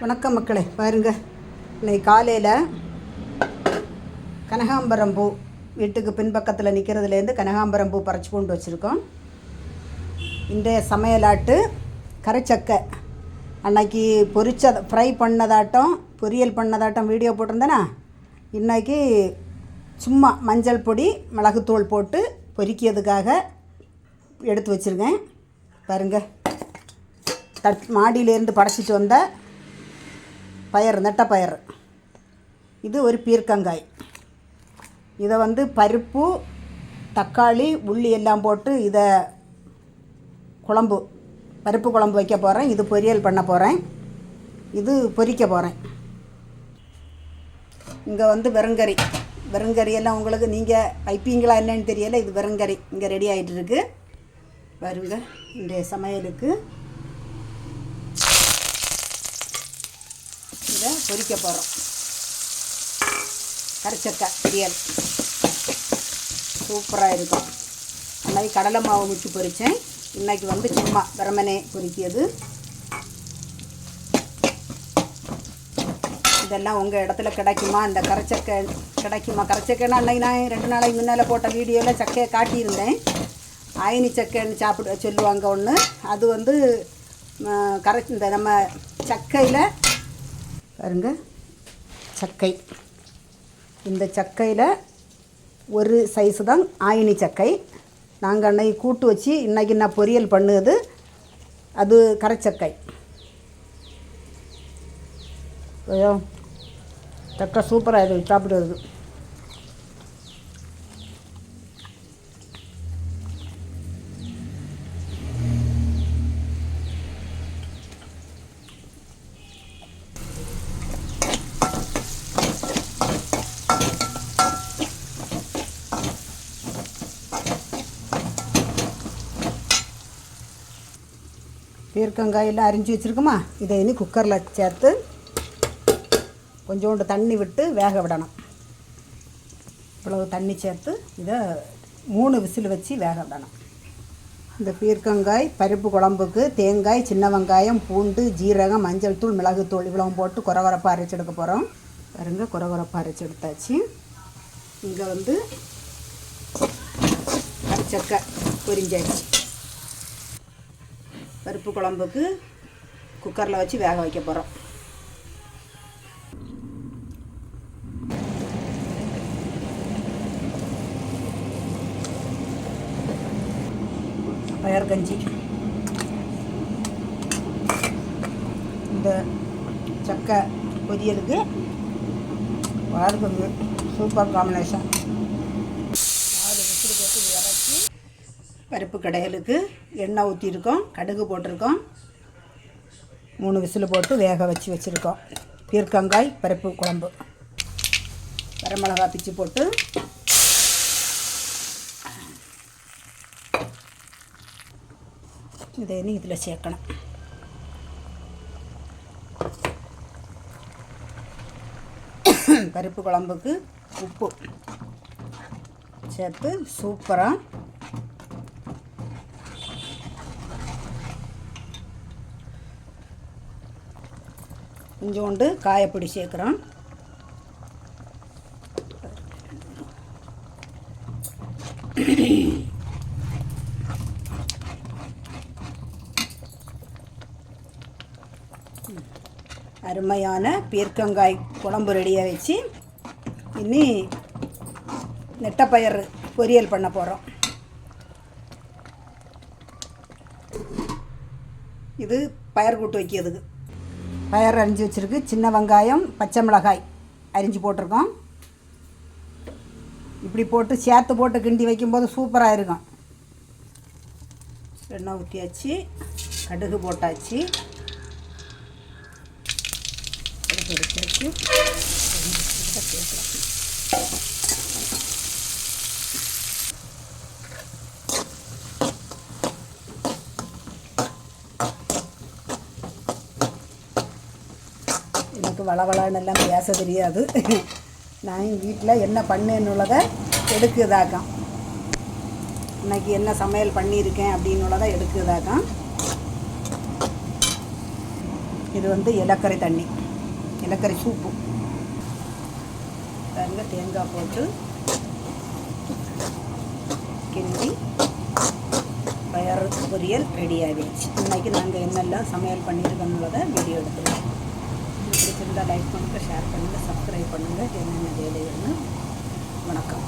வணக்கம் மக்களே பாருங்க. இன்னைக்கு காலையில் கனகாம்பரம் பூ வீட்டுக்கு பின்பக்கத்தில் நிற்கிறதுலேருந்து கனகாம்பரம் பூ பறிச்சு கொண்டு வச்சுருக்கோம். இன்றைய சமையலாட்டு கரைச்சக்கை. அன்னைக்கு பொரிச்ச ஃப்ரை பண்ணதாட்டம் பொரியல் பண்ணதாட்டம் வீடியோ போட்டிருந்தேனா? இன்றைக்கி சும்மா மஞ்சள் பொடி மிளகுத்தூள் போட்டு பொரிக்கிறதுக்காக எடுத்து வச்சுருக்கேன். பாருங்கள் தட் மாடியிலேருந்து படைச்சிட்டு வந்த பயறு நெட்டப்பயறு இது ஒரு பீர்க்கங்காய். இதை வந்து பருப்பு தக்காளி உள்ளி எல்லாம் போட்டு இதை குழம்பு பருப்பு குழம்பு வைக்க போகிறேன் இது பொரியல் பண்ண போகிறேன் இது பொரிக்க போகிறேன் இங்கே வந்து வெறுங்கறி. வெறுங்கறி எல்லாம் உங்களுக்கு நீங்கள் வைப்பீங்களா என்னன்னு தெரியல. இது வெறுங்கறி. இங்கே ரெடி ஆகிட்டு இருக்கு. வருங்க இன்றைய சமையலுக்கு. இதை பொரிக்க போகிறோம் கரைச்சக்காய் பிரியல். சூப்பராக இருக்கும். அன்னைக்கு கடலை மாவு முச்சு பொரித்தேன் இன்னைக்கு வந்து சும்மா பிரமனே பொரிக்கியது இதெல்லாம் உங்கள் இடத்துல கிடைக்குமா? இந்த கரைச்சக்கை கிடைக்குமா? கரைச்சக்கைன்னா அன்னைக்கு நான் ரெண்டு நாளைக்கு முன்னால் போட்ட வீடியோவில் சக்கையை காட்டியிருந்தேன். ஆயினி சக்கைன்னு சாப்பிட சொல்லுவாங்க ஒன்று அது வந்து கரை இந்த நம்ம சக்கையில் பாருங்க. சக்கை. இந்த சக்கையில் ஒரு சைஸு தான் ஆயினி சக்கை. நாங்கள் அன்னைக்கு கூட்டு வச்சு இன்றைக்கி நான் பொரியல் பண்ணுது. அது கரைச்சக்கை. ஐயோ சக்கை சூப்பராக இது சாப்பிடுறது பீர்க்கங்காயெல்லாம் அரிஞ்சு வச்சுருக்கோமா? இதை இனி குக்கரில் சேர்த்து கொஞ்சோண்டு தண்ணி விட்டு வேக விடணும். இவ்வளவு தண்ணி சேர்த்து இதை மூணு விசில் வச்சு வேக விடணும். இந்த பீர்க்கங்காய் பருப்பு குழம்புக்கு தேங்காய் சின்ன வெங்காயம் பூண்டு ஜீரகம் மஞ்சள் தூள் மிளகுத்தூள் இவ்வளவும் போட்டு குறவரப்பாக அரைச்சி எடுக்க போகிறோம் பாருங்க குறவரப்பாக அரைச்சி எடுத்தாச்சு. இங்கே வந்து அரைச்சக்கை பொரிஞ்சாச்சு. பருப்பு குழம்புக்கு குக்கரில் வச்சு வேக வைக்க போகிறோம். பயர் கஞ்சி. இந்த சக்கை பொரியலுக்கு வாழ்க்கை சூப்பர் காம்பினேஷன் நாலு விசில் போட்டு இறச்சி பருப்பு கடைகளுக்கு எண்ணெய் ஊற்றிருக்கோம் கடுகு போட்டிருக்கோம் மூணு விசில் போட்டு வேக வச்சு வச்சுருக்கோம். பீர்க்கங்காய் பருப்பு குழம்பு. வரமிளகா பிச்சு போட்டு இதை இதில் சேர்க்கணும். பருப்பு குழம்புக்கு உப்பு சேர்த்து சூப்பராக கொஞ்சோண்டு காயப்பொடி சேர்க்குறோம். அருமையான பீர்க்கங்காய் குழம்பு ரெடியாக வச்சு இனி நெட்டப்பயர் பொரியல் பண்ண போகிறோம் இது பயர் கூட்டு வைக்கிறதுக்கு. பயர் அரிஞ்சு வச்சுருக்கு. சின்ன வெங்காயம் பச்சை மிளகாய் அரிஞ்சு போட்டிருக்கோம். இப்படி போட்டு சேர்த்து போட்டு கிண்டி வைக்கும்போது சூப்பராக இருக்கும். எண்ணெய் ஊற்றியாச்சு கடுகு போட்டாச்சு. கடுகு எடுத்தாச்சு. சேர்க்கலாம் எனக்கு வளவளன்னு எல்லாம் பேச தெரியாது. நான் வீட்டில் என்ன பண்ணேன்னுள்ளதை எடுக்குதாக்கம். இன்னைக்கு என்ன சமையல் பண்ணியிருக்கேன் அப்படின்னுள்ளதை எடுக்குதாக்கம். இது வந்து இலக்கரை தண்ணி இலக்கரை சூப்பு. தங்க தேங்காய் போட்டு கிண்டி பயறு பொரியல் ரெடி ஆகிடுச்சு. இன்னைக்கு நாங்கள் என்னெல்லாம் சமையல் பண்ணியிருக்கோம்ன்றதை வீடியோ எடுத்துருக்கோம் பிடிச்சிருந்தால் லைக் பண்ணுங்கள் ஷேர் பண்ணுங்கள் சப்ஸ்கிரைப் பண்ணுங்கள் என்னென்ன வேலைகள்னு வணக்கம்.